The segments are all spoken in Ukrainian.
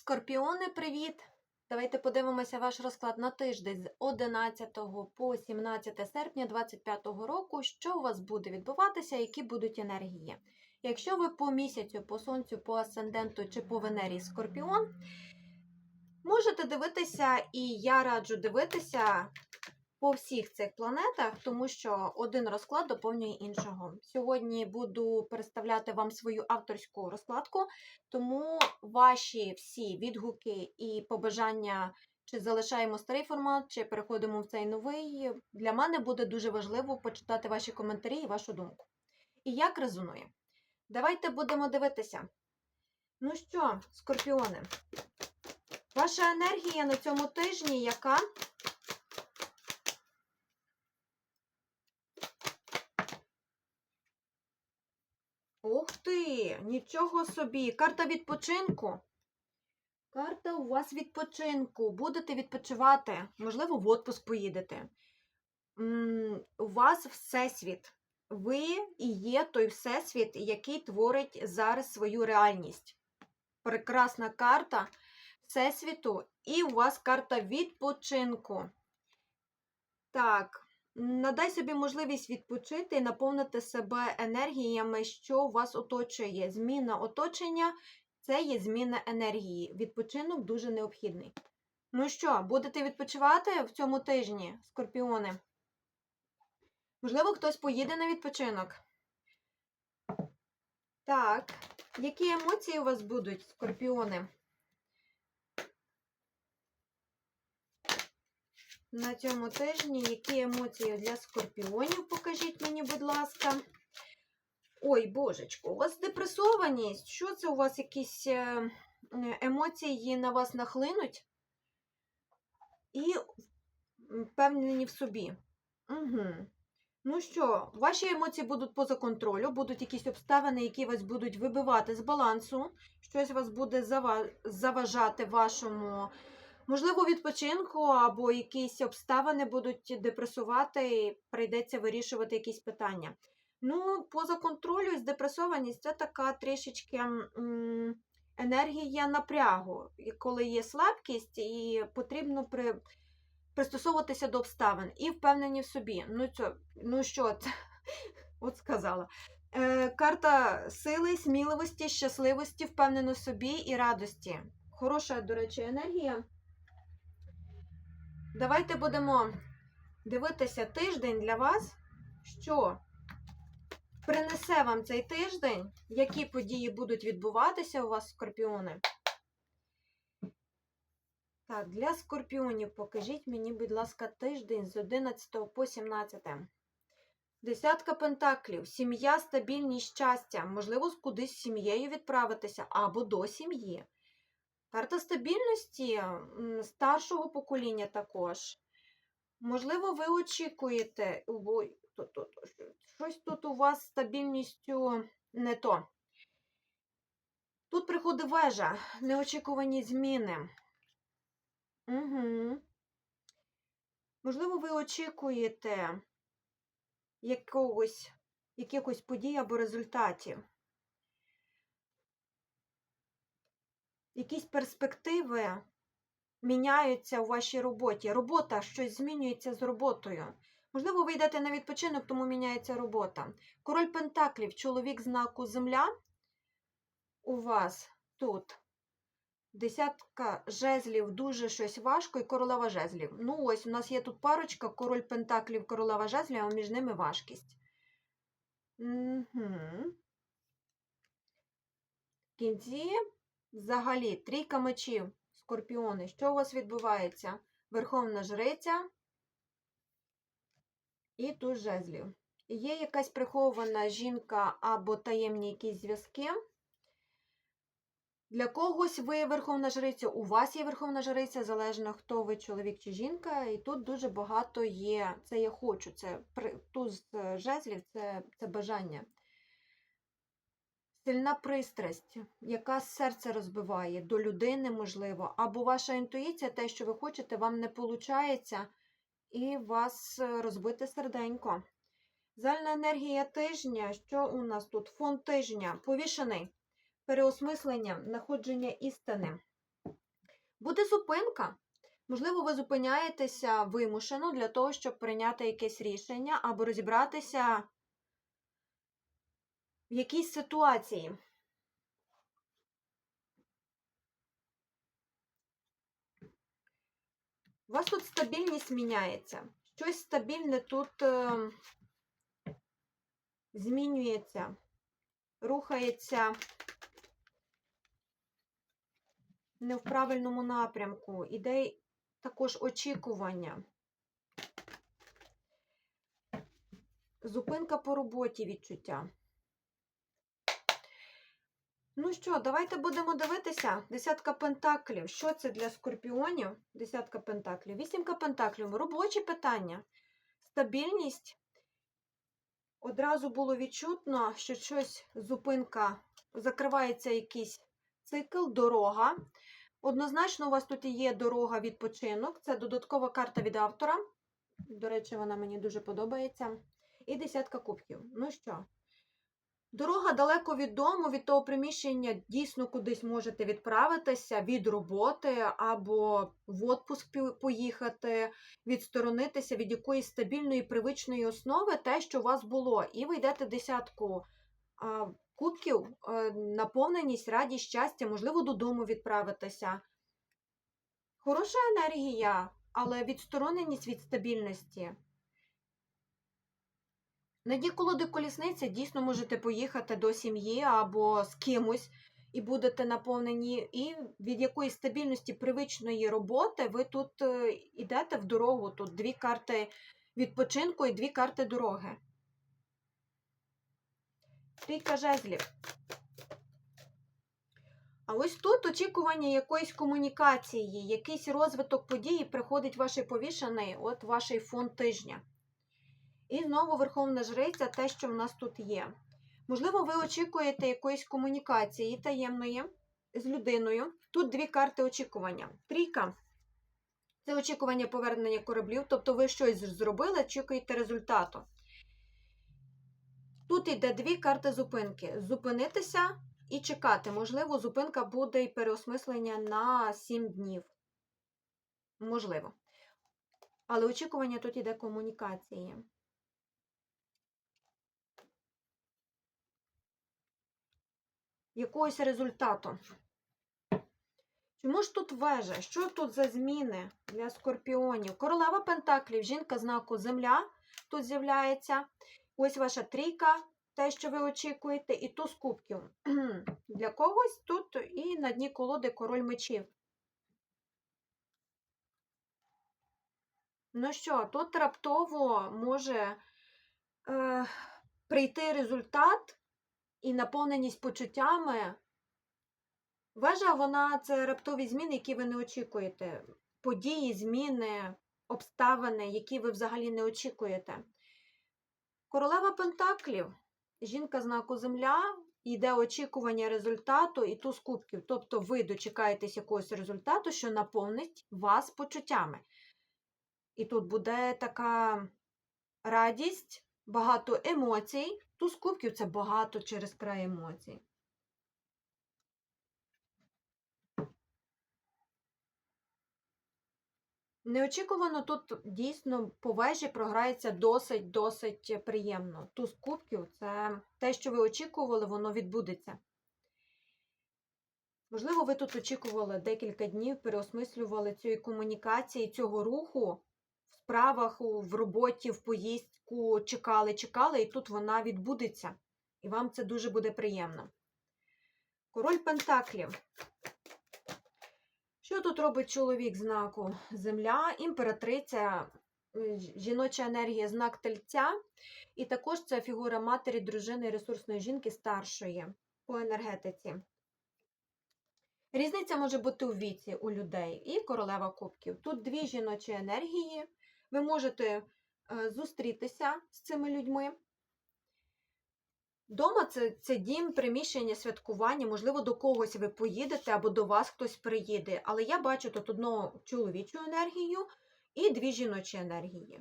Скорпіони, привіт! Давайте подивимося ваш розклад на тиждень з 11 по 17 серпня 2025 року. Що у вас буде відбуватися, які будуть енергії. Якщо ви по місяцю, по сонцю, по асценденту чи по Венері Скорпіон, можете дивитися, і я раджу дивитися по всіх цих планетах, тому що один розклад доповнює іншого. Сьогодні буду представляти вам свою авторську розкладку, тому ваші всі відгуки і побажання, чи залишаємо старий формат, чи переходимо в цей новий, для мене буде дуже важливо почитати ваші коментарі і вашу думку. І як резонує? Давайте будемо дивитися. Ну що, скорпіони, ваша енергія на цьому тижні яка? Ти! Нічого собі! Карта відпочинку. Карта у вас відпочинку. Будете відпочивати, можливо, в отпуск поїдете. У вас всесвіт. Ви і є той всесвіт, який творить зараз свою реальність. Прекрасна карта Всесвіту, і у вас карта відпочинку. Так. Надай собі можливість відпочити і наповнити себе енергіями, що вас оточує. Зміна оточення це є зміна енергії. Відпочинок дуже необхідний. Ну що, будете відпочивати в цьому тижні, скорпіони? Можливо, хтось поїде на відпочинок. Так, які емоції у вас будуть, скорпіони? На цьому тижні. Які емоції для скорпіонів? Покажіть мені, будь ласка. Ой, божечко, у вас депресованість. Що це у вас якісь е, емоції на вас нахлинуть? І впевнені в собі. Угу. Ну що, ваші емоції будуть поза контролю, будуть якісь обставини, які вас будуть вибивати з балансу, щось вас буде заважати вашому Можливо, відпочинку або якісь обставини будуть депресувати, і прийдеться вирішувати якісь питання. Ну, поза контролю, і здепресованість це така трішечки енергія напрягу, коли є слабкість, і потрібно при, пристосовуватися до обставин і впевнені в собі. Ну, це, ну що, це, от сказала. Е, Карта сили, сміливості, щасливості, впевнено в собі і радості. Хороша, до речі, енергія. Давайте будемо дивитися тиждень для вас, що принесе вам цей тиждень, які події будуть відбуватися у вас, скорпіони. Так, для скорпіонів покажіть мені, будь ласка, тиждень з 11 по 17. Десятка пентаклів, сім'я, стабільність, щастя, можливо, кудись з сім'єю відправитися або до сім'ї. Карта стабільності старшого покоління також. Можливо, ви очікуєте, щось тут у вас стабільністю не то. Тут приходить вежа, неочікувані зміни. Угу. Можливо, ви очікуєте якогось, якихось подій або результатів. Якісь перспективи міняються у вашій роботі. Робота щось змінюється з роботою. Можливо, ви йдете на відпочинок, тому міняється робота. Король Пентаклів, чоловік знаку Земля. У вас тут десятка жезлів, дуже щось важко, і королева жезлів. Ну, ось, у нас є тут парочка, король Пентаклів, королева жезлів, а між ними важкість. Угу. В кінці Взагалі, трійка мечів, скорпіони. Що у вас відбувається? Верховна жриця і туз жезлів. Є якась прихована жінка або таємні якісь зв'язки. Для когось ви верховна жриця, у вас є верховна жриця, залежно, хто ви, чоловік чи жінка. І тут дуже багато є. Це я хочу, це туз жезлів, це, це бажання. Сильна пристрасть, яка серце розбиває до людини, можливо, або ваша інтуїція, те, що ви хочете, вам не виходить, і вас е, розбите серденько. Зальна енергія тижня, що у нас тут? Фон тижня, повішений, переосмислення, знаходження істини. Буде зупинка. Можливо, ви зупиняєтеся вимушено для того, щоб прийняти якесь рішення або розібратися в якійсь ситуації. У вас тут стабільність міняється. Щось стабільне тут е, змінюється, рухається не в правильному напрямку. Іде також очікування. Зупинка по роботі відчуття. Ну що, давайте будемо дивитися. Десятка пентаклів. Що це для скорпіонів? Десятка пентаклів. Вісімка пентаклів. Робочі питання. Стабільність. Одразу було відчутно, що щось зупинка, закривається якийсь цикл, дорога. Однозначно, у вас тут є дорога відпочинок. Це додаткова карта від автора. До речі, вона мені дуже подобається. І десятка кубків. Ну що? Дорога далеко від дому, від того приміщення дійсно кудись можете відправитися від роботи або в отпуск поїхати, відсторонитися від якоїсь стабільної привичної основи, те, що у вас було. І ви йдете десятку кубків, е, наповненість, радість, щастя, можливо, додому відправитися. Хороша енергія, але відстороненість від стабільності. На дні колоди колісниці дійсно можете поїхати до сім'ї або з кимось і будете наповнені, і від якоїсь стабільності привичної роботи ви тут е, йдете в дорогу. Тут дві карти відпочинку і дві карти дороги. Трійка жезлів. А ось тут очікування якоїсь комунікації, якийсь розвиток події приходить ваш повішений, от ваш фон тижня. І знову Верховна Жриця, те, що в нас тут є. Можливо, ви очікуєте якоїсь комунікації таємної з людиною. Тут дві карти очікування. Трійка це очікування повернення кораблів, тобто ви щось зробили, очікуєте результату. Тут йде дві карти зупинки: зупинитися і чекати. Можливо, зупинка буде і переосмислення на 7 днів. Можливо. Але очікування тут йде комунікації. Якогось результату. Чому ж тут вежа? Що тут за зміни для скорпіонів? Королева Пентаклів, жінка знаку Земля тут з'являється. Ось ваша трійка, те, що ви очікуєте, і туз кубків. Для когось тут і на дні колоди король мечів. Ну що, тут раптово може е, прийти результат і наповненість почуттями. Вежа, вона це раптові зміни, які ви не очікуєте. Події, зміни, обставини, які ви взагалі не очікуєте. Королева Пентаклів, жінка знаку Земля, йде очікування результату і туз кубків. Тобто ви дочекаєтесь якогось результату, що наповнить вас почуттями. І тут буде така радість, багато емоцій. Туз кубків це багато через край емоцій. Неочікувано тут дійсно по вежі програється досить-досить приємно. Туз кубків це те, що ви очікували, воно відбудеться. Можливо, ви тут очікували декілька днів, переосмислювали цієї комунікації, цього руху в справах, в роботі, в поїздку, чекали, чекали, і тут вона відбудеться. І вам це дуже буде приємно. Король Пентаклів. Що тут робить чоловік знаку Земля, імператриця, е, жіноча енергія, знак тельця, і також це фігура матері, дружини, ресурсної жінки старшої по енергетиці. Різниця може бути у віці у людей і королева кубків. Тут дві жіночі енергії. Ви можете е, зустрітися з цими людьми. Дома це, це дім, приміщення, святкування, можливо, до когось ви поїдете або до вас хтось приїде. Але я бачу тут одну чоловічу енергію і дві жіночі енергії.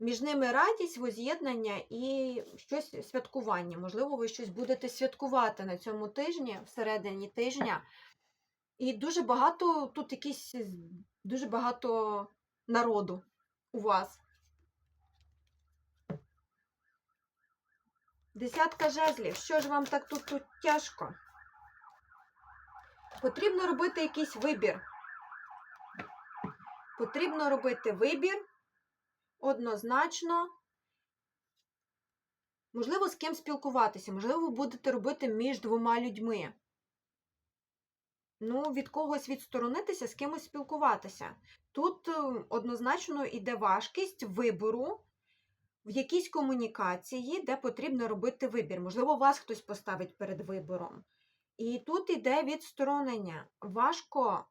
Між ними радість, воз'єднання і щось святкування. Можливо, ви щось будете святкувати на цьому тижні, всередині тижня. І дуже багато тут якісь дуже багато народу у вас. Десятка жезлів. Що ж вам так тут, тут тяжко? Потрібно робити якийсь вибір. Потрібно робити вибір однозначно. Можливо, з ким спілкуватися, можливо, ви будете робити між двома людьми. Ну, від когось відсторонитися, з кимось спілкуватися. Тут е, однозначно йде важкість вибору в якійсь комунікації, де потрібно робити вибір. Можливо, вас хтось поставить перед вибором. І тут йде відсторонення. Важко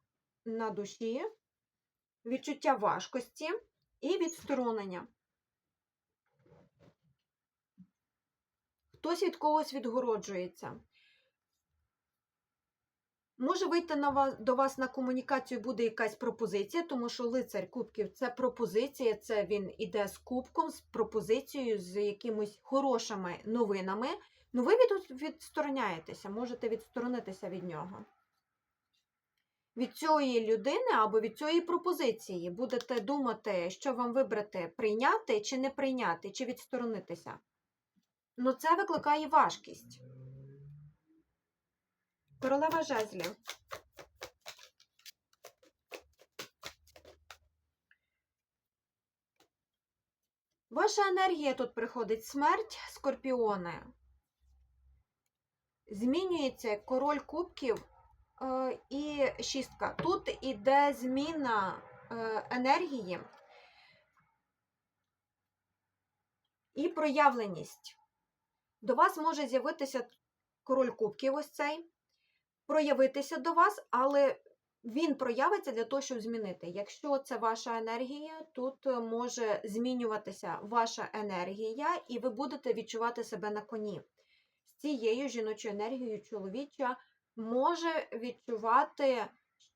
на душі, відчуття важкості і відсторонення. Хтось від когось відгороджується. Може вийти на вас, до вас на комунікацію буде якась пропозиція, тому що лицар кубків це пропозиція, це він іде з кубком, з пропозицією, з якимись хорошими новинами. Ну, ви від, відстороняєтеся, можете відсторонитися від нього. Від цієї людини або від цієї пропозиції будете думати, що вам вибрати, прийняти чи не прийняти, чи відсторонитися. Ну, це викликає важкість. Королева жезлів. Ваша енергія тут приходить смерть, скорпіони. Змінюється король кубків е, і шістка. Тут іде зміна е, енергії і проявленість. До вас може з'явитися король кубків ось цей проявитися до вас, але він проявиться для того, щоб змінити. Якщо це ваша енергія, тут може змінюватися ваша енергія, і ви будете відчувати себе на коні. З цією жіночою енергією чоловіча може відчувати,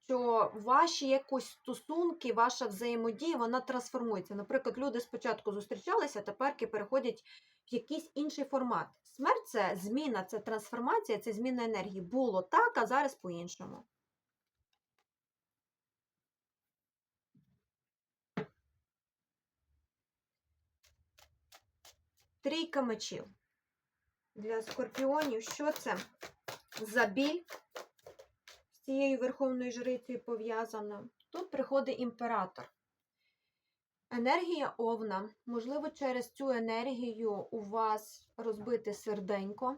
що ваші якось стосунки, ваша взаємодія, вона трансформується. Наприклад, люди спочатку зустрічалися, тепер переходять якийсь інший формат. Смерть це зміна, це трансформація, це зміна енергії. Було так, а зараз по-іншому. Трійка мечів. Для скорпіонів, що це за біль з цією верховною жрицею пов'язана? Тут приходить імператор. Енергія овна. Можливо, через цю енергію у вас розбите серденько.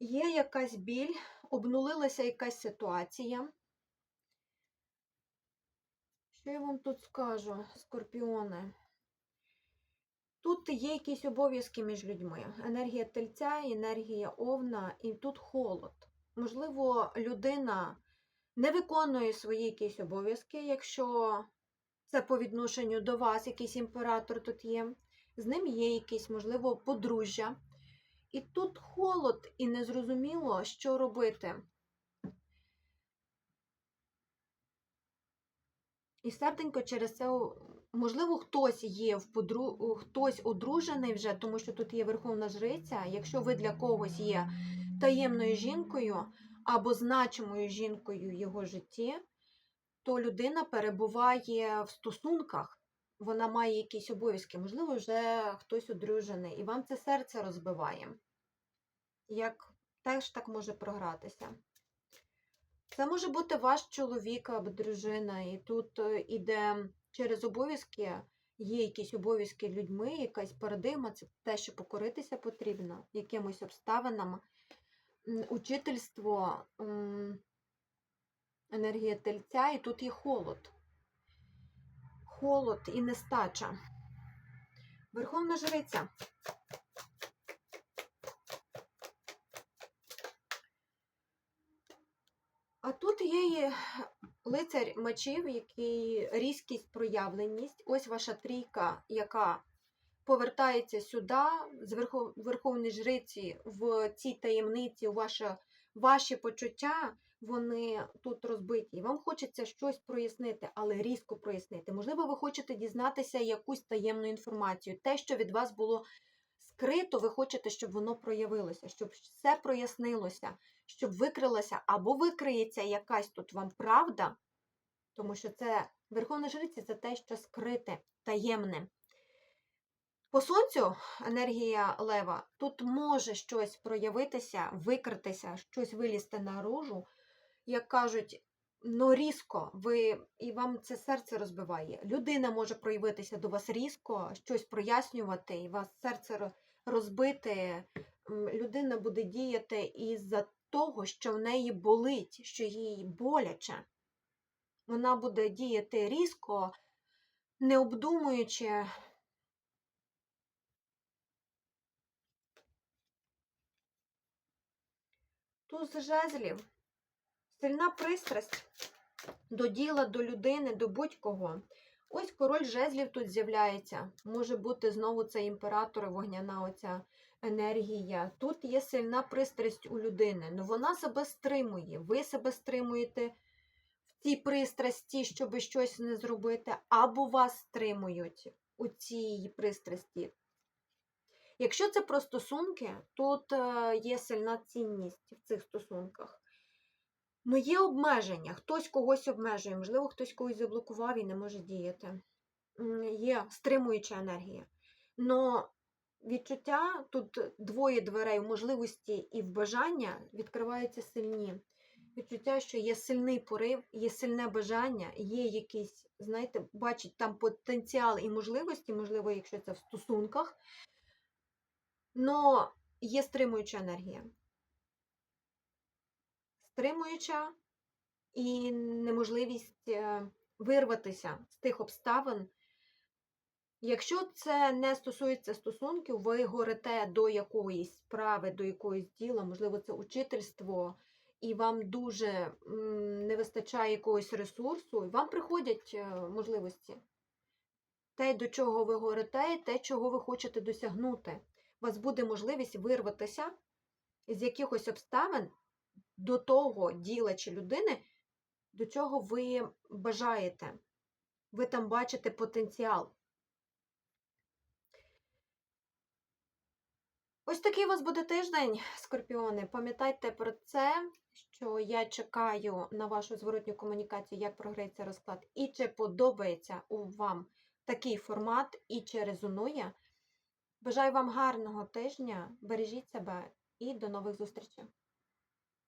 Є якась біль, обнулилася якась ситуація. Що я вам тут скажу, скорпіони? Тут є якісь обов'язки між людьми. Енергія тельця, енергія овна, і тут холод. Можливо, людина не виконує свої якісь обов'язки, якщо це по відношенню до вас, якийсь імператор тут є. З ним є якийсь, можливо, подружжя. І тут холод, і незрозуміло, що робити. І серденько через це, можливо, хтось є в подру... хтось одружений вже, тому що тут є верховна жриця. Якщо ви для когось є таємною жінкою або значимою жінкою в його житті, то людина перебуває в стосунках, вона має якісь обов'язки, можливо, вже хтось одружений, і вам це серце розбиває. Як теж так може програтися. Це може бути ваш чоловік або дружина, і тут е, іде через обов'язки, є якісь обов'язки людьми, якась парадигма, це те, що покоритися потрібно якимось обставинам, учительство, енергія тельця, і тут є холод. Холод і нестача. Верховна жриця. А тут є лицар мечів, який різкість, проявленість. Ось ваша трійка, яка повертається сюди, з верхов... Верховної жриці в цій таємниці, ваше... ваші почуття, вони тут розбиті. І вам хочеться щось прояснити, але різко прояснити. Можливо, ви хочете дізнатися якусь таємну інформацію. Те, що від вас було скрито, ви хочете, щоб воно проявилося, щоб все прояснилося, щоб викрилася або викриється якась тут вам правда, тому що це Верховна Жриця це те, що скрите, таємне. По сонцю енергія лева тут може щось проявитися, викритися, щось вилізти наружу, як кажуть, ну різко, ви, і вам це серце розбиває. Людина може проявитися до вас різко, щось прояснювати, і вас серце розбите. Людина буде діяти із-за того, що в неї болить, що їй боляче. Вона буде діяти різко, не обдумуючи. Туз жезлів, сильна пристрасть до діла, до людини, до будь-кого. Ось король жезлів тут з'являється. Може бути знову це імператор, вогняна оця енергія. Тут є сильна пристрасть у людини, але вона себе стримує. Ви себе стримуєте в цій пристрасті, щоб щось не зробити, або вас стримують у цій пристрасті. Якщо це про стосунки, тут е, є сильна цінність в цих стосунках. Ну, є обмеження, хтось когось обмежує, можливо, хтось когось заблокував і не може діяти. Є стримуюча енергія. Но відчуття тут двоє дверей в можливості і в бажання відкриваються сильні. Відчуття, що є сильний порив, є сильне бажання, є якийсь, знаєте, бачить там потенціал і можливості, можливо, якщо це в стосунках, но є стримуюча енергія. Стримуюча і неможливість е, вирватися з тих обставин. Якщо це не стосується стосунків, ви горите до якоїсь справи, до якоїсь діла, можливо, це учительство, і вам дуже не вистачає якогось ресурсу, і вам приходять е, можливості. Те, до чого ви горите, і те, чого ви хочете досягнути. У вас буде можливість вирватися з якихось обставин до того діла чи людини, до чого ви бажаєте. Ви там бачите потенціал. Ось такий у вас буде тиждень, скорпіони. Пам'ятайте про це, що я чекаю на вашу зворотню комунікацію, як програється розклад, і чи подобається у вам такий формат, і чи резонує. Бажаю вам гарного тижня, бережіть себе і до нових зустрічей!